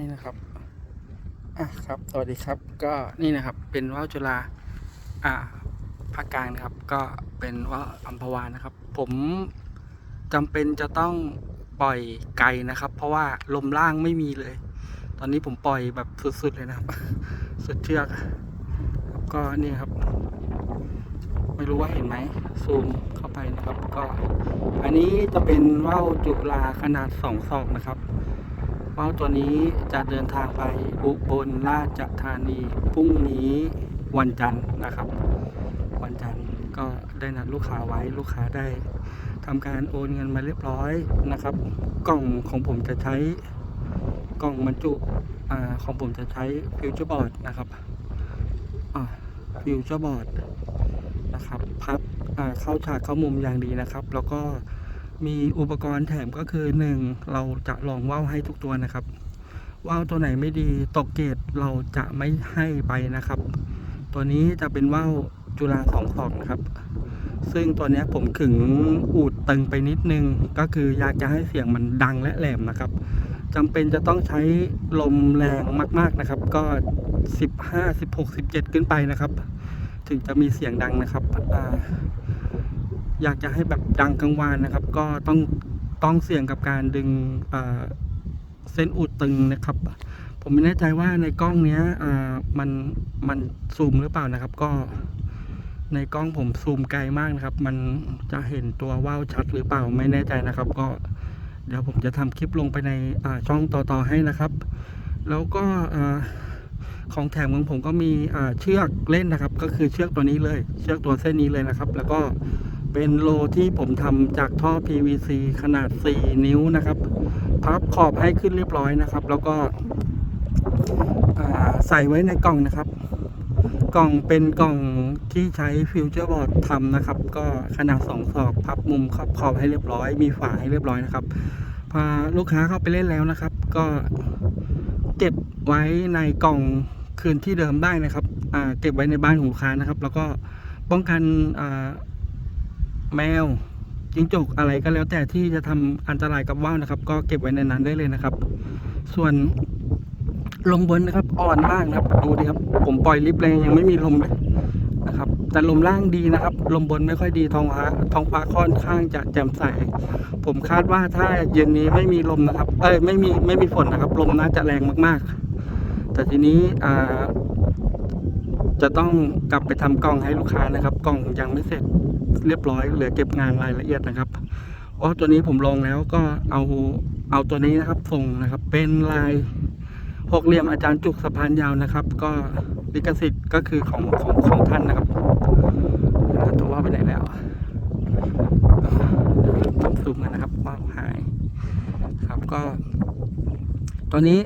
นี่นะครับอะครับสวัสดีครับก็นี่นะครับเป็นว่าวจุฬาอ่าภาคกลางนะครับ ก็เป็นว่าวอัมพวานะครับ ผมจำเป็นจะต้องปล่อยไกลนะครับ เพราะว่าลมล่างไม่มีเลย ตอนนี้ผมปล่อยแบบสุดๆเลยนะครับ สุดเชือกก็นี่ครับ ไม่รู้ว่าเห็นไหมซูมเข้าไปนะครับ ก็ อันนี้จะเป็นว่าวจุฬาขนาดสองศอกนะครับ ว่าตัวนี้จะเดินทางไปอุบลราชธานีพรุ่งนี้วันจันทร์นะครับ วันจันทร์ก็ได้นัดลูกค้าไว้ลูกค้าได้ทำการโอนเงินมาเรียบร้อยนะครับ กล่องของผมจะใช้กล่องบรรจุอของผมจะใช้ฟิวเจอร์บอร์ดนะครับฟิวเจอร์บอร์ดนะครับพับเข้าฉากเข้ามุมอย่างดีนะครับ แล้วก็ มีอุปกรณ์แถมก็คือหนึ่งเราจะลองว่าวให้ทุกตัวนะครับ ว่าวตัวไหนไม่ดีตกเกรดเราจะไม่ให้ไปนะครับ ตัวนี้จะเป็นว่าวจุฬาสองศอกนะครับ ซึ่งตัวนี้ผมขึงอูดตึงไปนิดนึง ก็คืออยากจะให้เสียงมันดังและแหลมนะครับจำเป็นจะต้องใช้ลมแรงมากๆนะครับ ก็ 15 16 17 ขึ้นไปนะครับ ถึงจะมีเสียงดังนะครับ อยากจะให้แบบดังกลางวานนะครับ ก็ต้องต้องเสี่ยงกับการดึงเส้นอุดตึงนะครับ ผมไม่แน่ใจว่าในกล้องเนี้ยมันมันซูมหรือเปล่านะครับ ก็ในกล้องผมซูมไกลมากนะครับ มันจะเห็นตัวว่าวชัดหรือเปล่าไม่แน่ใจนะครับ ก็เดี๋ยวผมจะทำคลิปลงไปในช่องต่อๆให้นะครับ แล้วก็ของแถมของผมก็มีเชือกเล่นนะครับ ก็คือเชือกตัวนี้เลย เชือกตัวเส้นนี้เลยนะครับ แล้วก็ เป็นโลที่ผมทำจากท่อ PVC ขนาด 4 นิ้วนะครับ พับขอบให้ขึ้นเรียบร้อยนะครับ แล้วก็ใส่ไว้ในกล่องนะครับ กล่องเป็นกล่องที่ใช้ฟิวเจอร์บอร์ดทำนะครับ ก็ขนาด 2 ศอก พับมุมขอบขอบให้เรียบร้อย มีฝาให้เรียบร้อยนะครับ พาลูกค้าเข้าไปเล่นแล้วนะครับ ก็เก็บไว้ในกล่องคืนที่เดิมได้นะครับเก็บไว้ในบ้านของลูกค้านะครับ แล้วก็ป้องกันอ แมวจิ้งจกอะไรก็แล้วแต่ที่จะทำอันตรายกับว่าวนะครับ ก็เก็บไว้ในนั้นได้เลยนะครับ ส่วนลมบนนะครับอ่อนมากนะครับดูดิครับ ผมปล่อยลิฟต์แรงยังไม่มีลมเลยนะครับ แต่ลมล่างดีนะครับ ลมบนไม่ค่อยดีท้องฟ้าท้องฟ้าค่อนข้างจะแจ่มใสผมคาดว่าถ้าเย็นนี้ไม่มีลมนะครับ เอ้ยไม่มีไม่มีฝนนะครับ ลมน่าจะแรงมากๆ แต่ทีนี้อ่าจะต้องกลับไปทำกล่องให้ลูกค้านะครับ กล่องยังไม่เสร็จ เรียบร้อยเหลือเก็บงานรายละเอียดนะครับอ๋อตัวนี้ผมลองแล้วก็เอาเอาตัวนี้นะครับส่งนะครับ เป็นลายหกเหลี่ยมอาจารย์จุกสะพานยาวนะครับ ก็ลิขสิทธิ์ก็คือของของของท่านนะครับตัวว่าไปไหนแล้วต้องซูมกันนะครับว่าหายครับก็ตัวนี้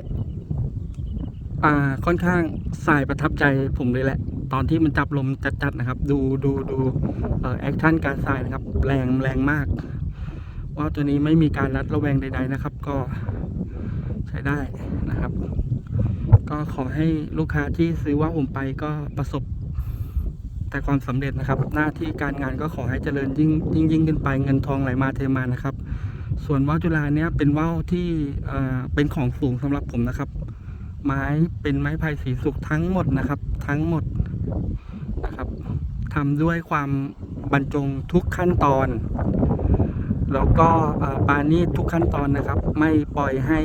อ่าค่อนข้างสายประทับใจผมเลยแหละ ตอนที่มันจับลมจัดๆนะครับ ดูดูดูแอคชั่นการสายนะครับ แรงแรงมาก ว่าตัวนี้ไม่มีการรัดระแวงใด ๆนะครับ ก็ใช้ได้นะครับ ก็ขอให้ลูกค้าที่ซื้อว่าผมไปก็ประสบแต่ความสำเร็จนะครับ หน้าที่การงานก็ขอให้เจริญยิ่งยิ่งยิ่งขึ้นไปเงินทองไหลมาเทมานะครับ ส่วนว่าวจุฬาเนี้ยเป็นว่าวที่เอ่อเป็นของสูงสำหรับผมนะครับ ไม้เป็นไม้ไผ่สีสุกทั้งหมดนะครับ ทั้งหมด นะครับทำด้วยความบรรจงทุกขั้นตอน แล้วก็ปานีตทุกขั้นตอนนะครับ ไม่ปล่อยให้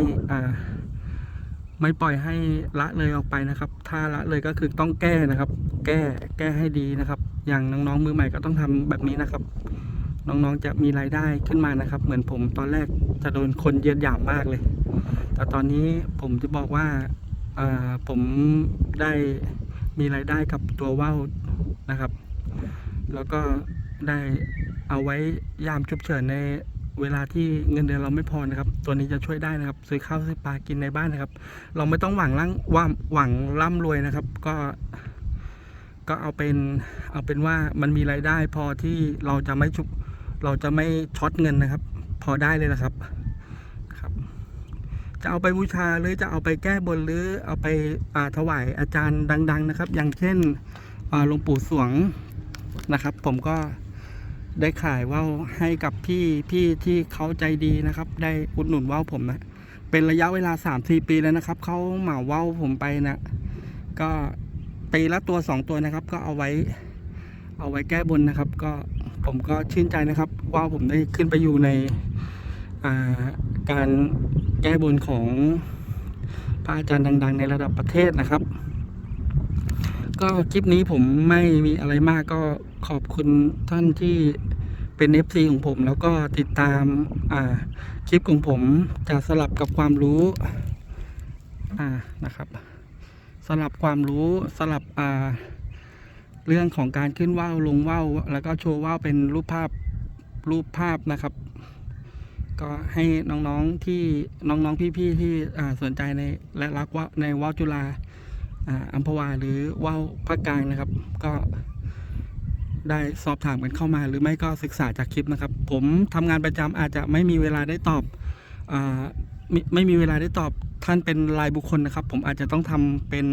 ไม่ปล่อยให้ละเลยออกไปนะครับ ถ้าละเลยก็คือต้องแก้นะครับ แก้แก้ให้ดีนะครับ อย่างน้องๆมือใหม่ก็ต้องทำแบบนี้นะครับ น้องๆจะมีรายได้ขึ้นมานะครับ เหมือนผมตอนแรกจะโดนคนเยียดหยามมากเลย แต่ตอนนี้ผมจะบอกว่าผมได้ มีรายได้กับตัวว่าวนะครับ แล้วก็ได้เอาไว้ยามฉุกเฉินในเวลาที่เงินเดือนเราไม่พอนะครับ ตัวนี้จะช่วยได้นะครับ ซื้อข้าวซื้อปลากินในบ้านนะครับ เราไม่ต้องหวังร่างว่าหวังร่ำรวยนะครับ ก็ ก็เอาเป็นเอาเป็นว่ามันมีรายได้พอที่เราจะไม่ชุบเราจะไม่ช็อตเงินนะครับ พอได้เลยนะครับ จะเอาไปบูชาหรือจะเอาไปแก้บนหรือเอาไปาถวายอาจารย์ดัง ๆ นะครับ อย่างเช่นหลวงปู่สวงนะครับ ผมก็ได้ขายว่าวให้กับพี่พี่ที่เขาใจดีนะครับ ได้อุดหนุนว่าวผมนะเป็นระยะเวลาสามสี่ปีแล้วนะครับเขาเหมาว่าวผมไปนะก็ปีละตัวสองตัวนะครับ ก็เอาไว้ เอาไว้แก้บนนะครับ ก็ผมก็ชื่นใจนะครับ ว่าผมได้ขึ้นไปอยู่ในาการ แก้บนของพระอาจารย์ดัง ๆ ในระดับประเทศนะครับ ก็คลิปนี้ผมไม่มีอะไรมากก็ขอบคุณท่านที่เป็น FC ของผม แล้วก็ติดตามอ่าคลิปของผมจะสลับกับความรู้อ่านะครับ สลับความรู้สลับอ่าเรื่องของการขึ้นว่าวลงว่าวแล้วก็โชว์ว่าวเป็นรูปภาพรูปภาพนะครับ ก็ให้น้องๆที่น้องๆพี่ๆที่สนใจในและรักว่าในว่าวจุฬาอัมพวาหรือว่าวภาคกลางนะครับ ก็ได้สอบถามกันเข้ามา หรือไม่ก็ศึกษาจากคลิปนะครับ ผมทำงานประจำอาจจะไม่มีเวลาได้ตอบอไม่ไม่มีเวลาได้ตอบท่านเป็นรายบุคคลนะครับ ผมอาจจะต้องทำเป็น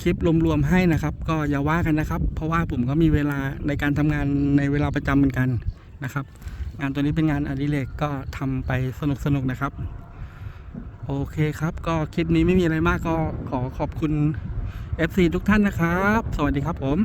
คลิปรวมๆให้นะครับ ก็อย่าว่ากันนะครับ เพราะว่าผมก็มีเวลาในการทำงานในเวลาประจำเหมือนกันนะครับ งานตัวนี้เป็นงานอดิเรกก็ทำไปสนุกๆนะครับ โอเคครับ ก็คลิปนี้ไม่มีอะไรมากก็ขอขอบคุณ FC ทุกท่านนะครับ สวัสดีครับผม